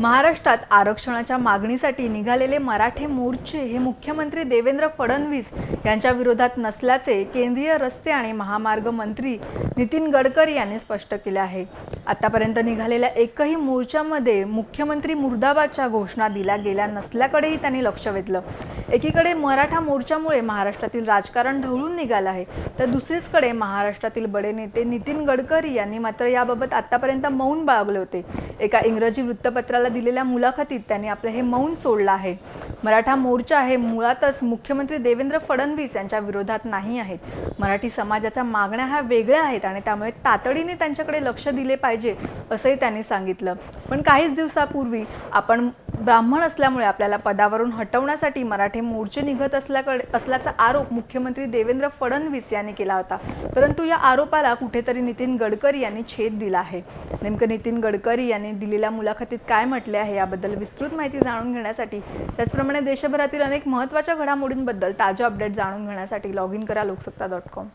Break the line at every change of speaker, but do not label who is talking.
महाराष्ट्रात आरक्षणाच्या मागणीसाठी निघालेले मराठे मोर्चे हे मुख्यमंत्री देवेंद्र फडणवीस यांच्या विरोधात नसल्याचे केंद्रीय रस्ते आणि महामार्ग मंत्री नितीन गडकरी यांनी स्पष्ट केले आहे. आतापर्यंत निघालेल्या एकही मोर्चामध्ये मुख्यमंत्री मुर्दाबादच्या घोषणा दिल्या गेल्या नसल्याकडेही त्यांनी लक्ष वेधलं. एकीकडे मराठा मोर्चामुळे महाराष्ट्रातील राजकारण ढवळून निघालं आहे तर दुसरीचकडे महाराष्ट्रातील बडे नेते नितीन गडकरी यांनी मात्र याबाबत आतापर्यंत मौन बाळगले होते. एका इंग्रजी वृत्तपत्राला दिलेल्या मुलाखतीत त्यांनी आपलं हे मौन सोडलं आहे. मराठा मोर्चा हे मुळातच मुख्यमंत्री देवेंद्र फडणवीस यांच्या विरोधात नाही आहेत. मराठी समाजाच्या मागण्या ह्या वेगळ्या आहेत आणि त्यामुळे तातडीने त्यांच्याकडे लक्ष दिले पाहिजे. असंही त्यांनी सांगितलं. पण काहीच दिवसापूर्वी आपण ब्राह्मण असल्यामुळे आपल्याला पदावरून हटवण्यासाठी मराठे मोर्चे निघत असल्याकडे असल्याचा आरोप मुख्यमंत्री देवेंद्र फडणवीस यांनी केला होता. परंतु या आरोपाला कुठेतरी नितीन गडकरी यांनी छेद दिला आहे. नेमकं नितीन गडकरी यांनी दिलेल्या मुलाखतीत काय म्हटले आहे याबद्दल विस्तृत माहिती जाणून घेण्यासाठी त्याचप्रमाणे देशभरातील अनेक महत्त्वाच्या घडामोडींबद्दल ताज्या अपडेट जाणून घेण्यासाठी लॉग इन करा लोकसत्ता डॉट कॉम.